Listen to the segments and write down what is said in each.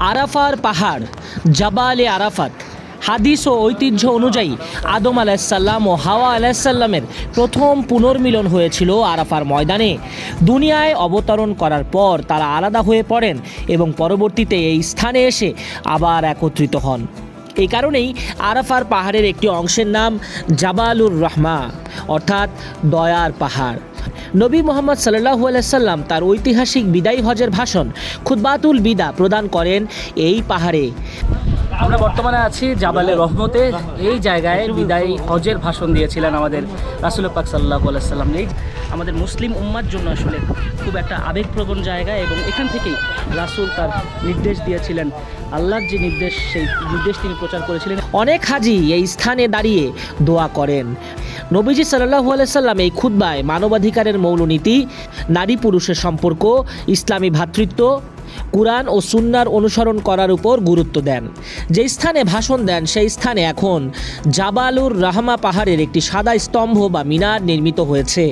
আরাফার পাহাড়, জাবালে আরাফাত। হাদিস ও ঐতিহ্য অনুযায়ী আদম আলাহিসাল্লাম ও হাওয়া আলাহিসাল্লামের প্রথম পুনর্মিলন হয়েছিল আরাফার ময়দানে। দুনিয়ায় অবতরণ করার পর তারা আলাদা হয়ে পড়েন এবং পরবর্তীতে এই স্থানে এসে আবার একত্রিত হন। এই কারণেই আরাফার পাহাড়ের একটি অংশের নাম জাবালুর রহমা, অর্থাৎ দয়ার পাহাড়। নবী মোহাম্মদ সাল্লাহু আলাইসাল্লাম তার ঐতিহাসিক বিদায়ী হজের ভাষণ খুদ্বাতুল বিদা প্রদান করেন এই পাহাড়ে। আমরা বর্তমানে আছি জাবালে রহমতে। এই জায়গায় বিদায়ী হজের ভাষণ দিয়েছিলেন আমাদের রাসুল পাক সাল্লাহ আলাইসাল্লাম এই আমাদের মুসলিম উম্মার জন্য আসলে খুব একটা আবেগপ্রবণ জায়গা এবং এখান থেকেই রাসুল তার নির্দেশ দিয়েছিলেন। আল্লাহর যে নির্দেশ, সেই নির্দেশ তিনি প্রচার করেছিলেন। অনেক হাজি এই স্থানে দাঁড়িয়ে দোয়া করেন। নবীজি সাল্লাহু আলাইসাল্লাম এই খুদ্বায় মানবাধিকারের মৌলনীতি নারী পুরুষের সম্পর্ক, ইসলামী ভ্রাতৃত্ব কুরআন ও সুন্নার অনুসরণ করার উপর গুরুত্ব দেন। যে স্থানে ভাষণ দেন, সেই স্থানে এখন জাবালুর রাহমা পাহাড়ের একটি সাদা স্তম্ভ বা মিনার নির্মিত হয়েছে।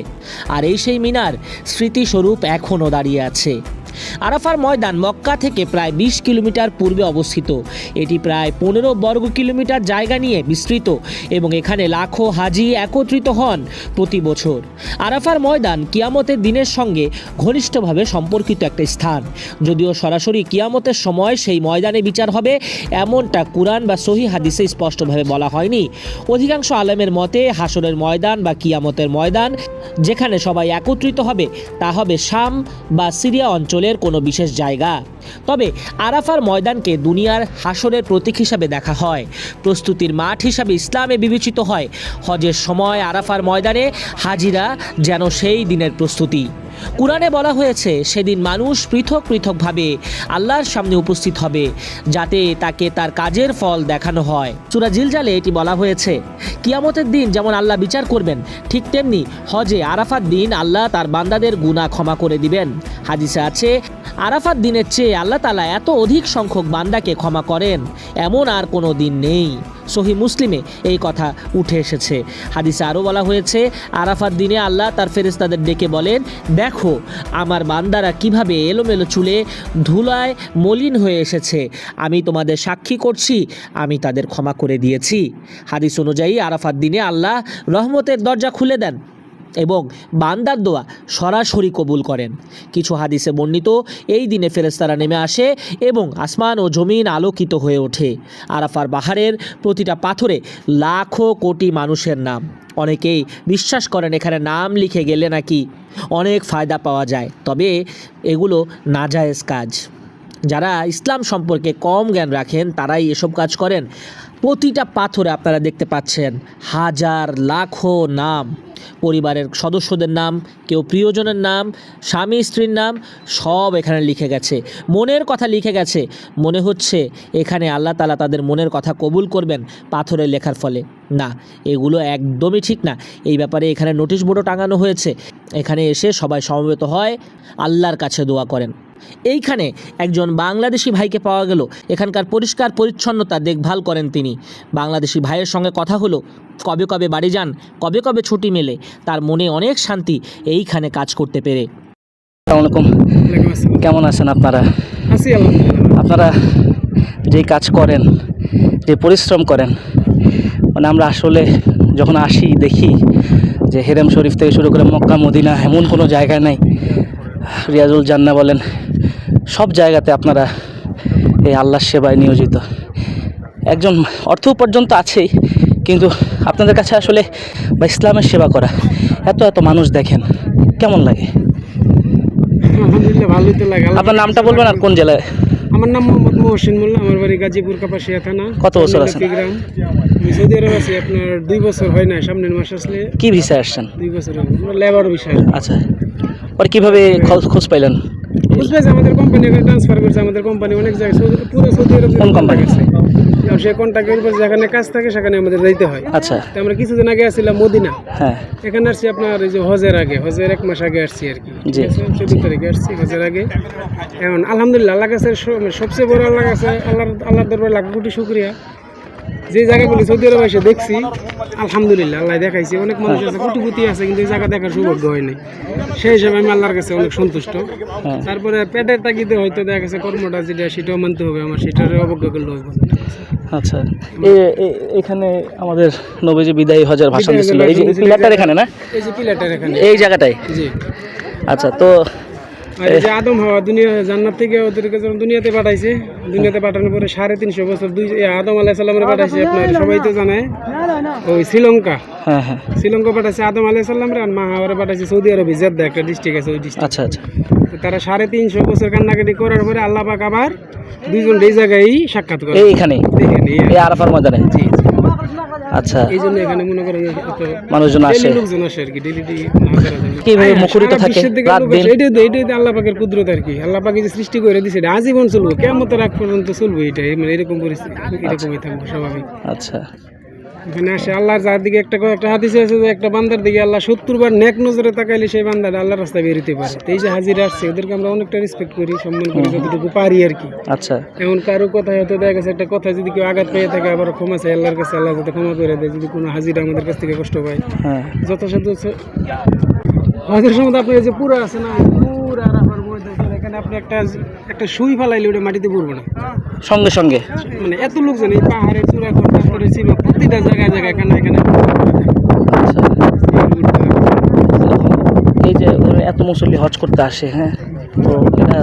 আর এই সেই মিনার স্মৃতিস্বরূপ এখনও দাঁড়িয়ে আছে। আরাফার ময়দান মক্কা থেকে প্রায় বিশ কিলোমিটার পূর্বে অবস্থিত। এটি প্রায় পনেরো বর্গ কিলোমিটার জায়গা নিয়ে বিস্তৃত এবং এখানে লাখো হাজি একত্রিত হন প্রতি বছর। আরাফার ময়দান কিয়ামতের দিনের সঙ্গে ঘনিষ্ঠভাবে সম্পর্কিত একটা স্থান। যদিও সরাসরি কিয়ামতের সময় সেই ময়দানে বিচার হবে, এমনটা কুরআন বা সহি হাদিসে স্পষ্টভাবে বলা হয়নি। অধিকাংশ আলেমের মতে হাসরের ময়দান বা কিয়ামতের ময়দান যেখানে সবাই একত্রিত হবে, তা হবে শাম বা সিরিয়া অঞ্চলের কোনো বিশেষ জায়গা। তবে আরাফার ময়দানকে দুনিয়ার হাসরের প্রতীক হিসাবে দেখা হয়। প্রস্তুতির মাঠ হিসাবে ইসলামে বিবেচিত হয়। হজের সময় আরাফার ময়দানে হাজিরা যেন সেই দিনের প্রস্তুতি। কুরআনে বলা হয়েছে, সেদিন মানুষ পৃথক পৃথকভাবে আল্লাহর সামনে উপস্থিত হবে, যাতে তাকে তার কাজের ফল দেখানো হয়। সুরা জিলজালে এটি বলা হয়েছে, কিয়ামতের দিন যেমন আল্লাহ বিচার করবেন, ঠিক তেমনি হজে আরাফাত দিন আল্লাহ তার বান্দাদের গুনাহ ক্ষমা করে দিবেন। হাদিসে আছে, আরাফাত দিনের চেয়ে আল্লাহ তালা এত অধিক সংখ্যক বান্দাকে ক্ষমা করেন, এমন আর কোনো দিন নেই। সহি মুসলিমে এই কথা উঠে এসেছে। হাদিসে আরও বলা হয়েছে আরাফার দিনে আল্লাহ তার ফেরেস্তাদের ডেকে বলেন, দেখো, আমার বান্দারা কীভাবে এলোমেলো চুলে ধুলায় মলিন হয়ে এসেছে। আমি তোমাদের সাক্ষী করছি, আমি তাদের ক্ষমা করে দিয়েছি। হাদিস অনুযায়ী আরাফার দিনে আল্লাহ রহমতের দরজা খুলে দেন। এবং বান্দার দোয়া সরাসরি কবুল করেন। কিছু হাদিসে বর্ণিত, এই দিনে ফেরেস্তারা নেমে আসে এবং আসমান ও জমিন আলোকিত হয়ে ওঠে। আরাফার বাহারের প্রতিটা পাথরে লাখো কোটি মানুষের নাম। অনেকেই বিশ্বাস করেন এখানে নাম লিখে গেলে নাকি অনেক ফায়দা পাওয়া যায়, তবে এগুলো নাজায়েজ কাজ। যারা ইসলাম সম্পর্কে কম জ্ঞান রাখেন, তারাই এসব কাজ করেন। প্রতিটা পাথরে আপনারা দেখতে পাচ্ছেন হাজার, লাখো নাম। পরিবারের সদস্যদের নাম, কেউ প্রিয়জনের নাম, স্বামী, স্ত্রীর নাম, সব এখানে লিখে গেছে। মনের কথা লিখে গেছে। মনে হচ্ছে এখানে আল্লাহ তালা তাদের মনের কথা কবুল করবেন পাথরে লেখার ফলে। না, এগুলো একদমই ঠিক না। এই ব্যাপারে এখানে নোটিশ বোর্ডও টাঙানো হয়েছে। এখানে এসে সবাই সমবেত হয়, আল্লাহর কাছে দোয়া করেন। এইখানে একজন বাংলাদেশি ভাইকে পাওয়া গেল। এখানকার পরিষ্কার পরিচ্ছন্নতা দেখভাল করেন তিনি। বাংলাদেশি ভাইয়ের সঙ্গে কথা হলো কবে কবে বাড়ি যান কবে কবে ছুটি মেলে তার মনে অনেক শান্তি এইখানে কাজ করতে পেরে। আসসালামাইকুম কেমন আছেন আপনারা? আপনারা যে কাজ করেন যে পরিশ্রম করেন মানে আমরা আসলে যখন আসি দেখি যে হেরেম শরীফ থেকে শুরু করে মক্কা মদিনা এমন কোনো জায়গায় নাই। রিয়াজুল জান্না বলেন সব জায়গাতে আপনারা এই আল্লাহর সেবায় নিয়োজিত। একজন অর্থ উপার্জন তো আছেই কিন্তু আপনাদের কাছে আসলে বা ইসলামের সেবা করা এত এত মানুষ দেখেন কেমন লাগে? আলহামদুলিল্লাহ ভালোই তো লাগে। আপনার নামটা বলবেন আর কোন জেলায়? আমার নাম মোহাম্মদ মহসিন মোল্লা আমার বাড়ি গাজীপুর কাপাসিয়া থানা। কত বছর আছেন? লক্ষ্মী গ্রাম সৌদি আরব আছি আপনার দুই বছর হয় না সামনের মাস আসলে। কি ভিসায় আসছেন? দুই বছর লেবার বিষয় আচ্ছা। পরে কীভাবে খোঁজ পাইলেন? বুঝবে যে আমাদের কোম্পানি ট্রান্সফার করছে আমাদের কোম্পানি অনেক জায়গায় পুরো সৌদি আরব কোন? গেছে সে উপর যেখানে কাজ থাকে সেখানে আমাদের যাইতে হয়। আচ্ছা। তো আমরা কিছুদিন আগে আসছিলাম মদিনা। হ্যাঁ। এখানে আসছি আপনার এই যে হজের আগে হজের এক মাস আগে আসছি আর কি। চোদ্দ তারিখে আসছি হজের আগে। এখন আলহামদুলিল্লাহ আল্লাহ কাছে সবচেয়ে বড় আল্লাহ কাছে আল্লাহর আল্লাহর দরবার লাখ কোটি শুক্রিয়া। যে জায়গাগুলি সৌদি আরবে এসে দেখছি আলহামদুলিল্লাহ আল্লাহ দেখাইছি। অনেক মানুষ আছে কুটিপুতি আছে কিন্তু এই জায়গা দেখার সৌভাগ্য হয় নাই। সেই হিসাবে আমি আল্লাহর কাছে অনেক সন্তুষ্ট। হ্যাঁ। তারপরে পেটের তাগিদে হয়তো দেখা গেছে কর্মটা যেটা সেটাও মানতে হবে আমার সেটার অবজ্ঞা করলে হবে। আচ্ছা এখানে আমাদের নবীজি বিদায়ী হজের ভাষণ বিদায়ী দিচ্ছিল এই যে পিলারটার এখানে না? এই যে পিলারটার এখানে। এই জায়গাটায়? জি। আচ্ছা তো যে আদম হওয়া দুনিয়া জান্নাত থেকে ওদেরকে যখন দুনিয়াতে পাঠাইছে দুনিয়াতে পাঠানোর পরে সাড়ে তিনশো বছর দুই আদম আলাহ সাল্লামের পাঠাইছে আপনার সবাই তো জানে। ওই শ্রীলঙ্কা। হ্যাঁ হ্যাঁ। শ্রীলঙ্কা পাঠাইছে আদম আলাহ সাল্লামরে আর মা হাওয়ারে পাঠাইছে সৌদি আরবে জেদ্দা একটা ডিস্ট্রিক্ট আছে ওই ডিস্ট্রিক্ট আচ্ছা আচ্ছা। তারা সাড়ে তিনশো বছর কান্নাকাটি করার পরে আল্লাহ পাক আবার দুইজন এই জায়গায় সাক্ষাৎ করে। এইখানে এই- এই আরাফার ময়দানে? আচ্ছা। এই জন্য এখানে মনে করেন মানুষজন আসে। লোকজন আসে আর কি ডেলি কীভাবে মুখরিত থাকে রাত দিন? এটাই তো আল্লাহ পাকের কুদরত আর কি। আল্লাহ পাকে যে সৃষ্টি করে এটা আজীবন চলবো। কেমন রাগ পর্যন্ত চলবো এটা। মানে এরকম পরিস্থিতি এরকমই থাকব স্বাভাবিক। আচ্ছা। এখানে আসে আল্লাহর যার দিকে একটা একটা হাদিসে আছে যে একটা বান্দার দিকে আল্লাহ সত্তর বার নেক নজরে তাকাইলে সেই বান্দাটা আল্লাহর রাস্তায় বেরোতে পারে। এই যে হাজিরা আসছে ওদেরকে আমরা অনেকটা রেসপেক্ট করি সম্মান করি যতটুকু পারি আর কি। আচ্ছা। এমন কারও কথা হয়তো দেখা গেছে একটা কথা যদি কেউ আঘাত পেয়ে থাকে আবার ক্ষমা চাই আল্লাহর কাছে আল্লাহ যাতে ক্ষমা করে দেয় যদি কোনো হাজিরা আমাদের কাছ থেকে কষ্ট পায়। হ্যাঁ। যথাসাধ্য হজের সময় আপনার যে পুরা আছে না পুরা রাফার ময়দান এখানে আপনি একটা একটা সুই ফেলাইলে ওটা মাটিতে পড়বে না। সঙ্গে সঙ্গে। মানে এত লোকজন এই পাহাড়ে চূড়া কোন তারপরে ছিল প্রতিটা জায়গায় জায়গায় এখানে এখানে এই যে ওরা এত মুসল্লি হজ করতে আসে হ্যাঁ? তো এটা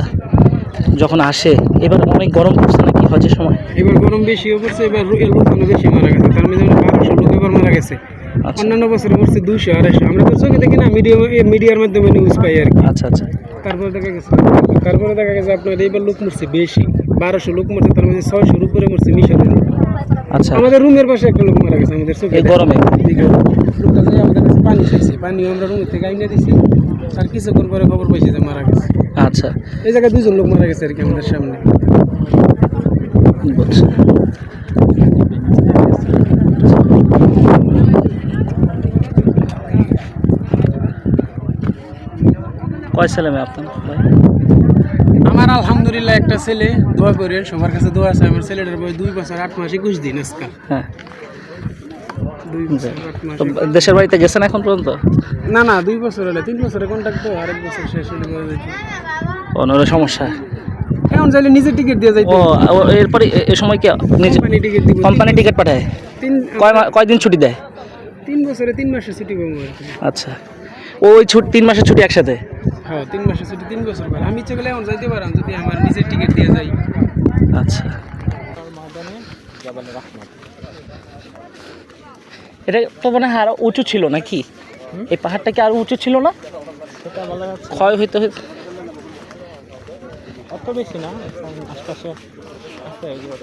যখন আসে এবার অনেক গরম পড়ছে নাকি হজের সময়? এবার গরম বেশিও পড়ছে এবার এর লোকজনও বেশি মারা গেছে। তার মধ্যে বারোশো লোক এবার মারা গেছে। আচ্ছা। অন্যান্য বছরে পড়ছে দুশো আড়াইশো। আমরা তো চোখে দেখি না মিডিয়া মিডিয়ার মাধ্যমে নিউজ পাই আর কি। আচ্ছা আচ্ছা। তারপরে দেখা গেছে তারপরে দেখা গেছে আপনার এইবার লোক মরছে বেশি। বারোশো লোক মরছে তার মধ্যে ছয়শোর উপরে মরছে মিশরের আচ্ছা। আমাদের রুমের পাশে একটা লোক মারা গেছে আমাদের চোখে এই গরমে? লোকটা যে আমাদের কাছে পানি চাইছে পানিও আমরা রুমের থেকে আইনে দিছি। আর কিছুক্ষণ পরে খবর পাইছি যে মারা গেছে। আচ্ছা। এই জায়গায় দুজন লোক মারা গেছে আর কি আমাদের সামনে। বুঝছি। কয় মেয়ে আপনার? আলহামদুলিল্লাহ একটা ছেলে দোয়া করে সবার কাছে দোয়া আছে। আমার ছেলেটার বয়স দুই বছর আট মাস একুশ দিন আজকাল হ্যাঁ। দেশের বাড়িতে গেছেন এখন পর্যন্ত? না না দুই বছর হলে তিন বছরে কন্ট্যাক্ট তো আরেক বছর শেষ হলে অন্যরা সমস্যা। এখন চাইলে নিজে টিকিট দিয়ে যাইতে ও এরপরে এ- এ সময় কি নিজে কোম্পানি টিকিট দিব কোম্পানি টিকিট পাঠায়? তিন কয় মা- কয়দিন ছুটি দেয়? তিন বছরে তিন মাসের ছুটি পাবো আচ্ছা। ওই ছুটি তিন মাসের ছুটি একসাথে? হ্যাঁ তিন মাসের ছুটি তিন বছর পর আমি ইচ্ছে করলে এখন যাইতে পারাম যদি আমার নিজের টিকিট দিয়ে যাই। আচ্ছা। এটা তো মানে আরও উঁচু ছিল নাকি? এই পাহাড়টা কি আরও উঁচু ছিল না। ক্ষয় হইতে হইতে অত বেশি না এখন আশপাশে আছে এগুলো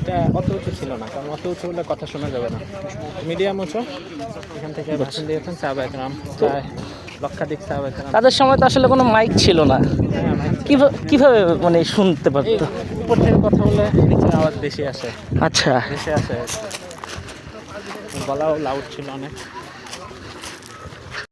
এটা অত উঁচু ছিল না কারণ অত উঁচু হলে কথা শোনা যাবে না। মিডিয়াম উঁচু এখান থেকে ভাষণ দিয়েছেন সাহাবা একরাম প্রায় লক্ষাধিক সাহাবা একরাম। তাদের সময় তো আসলে কোনো মাইক ছিল না। হ্যাঁ কীভাবে মানে শুনতে পারতো? উপর থেকে কথা বলে নিচের আওয়াজ বেশি আসে। আচ্ছা। বেশি আসে। গলাও লাউড ছিল অনেক।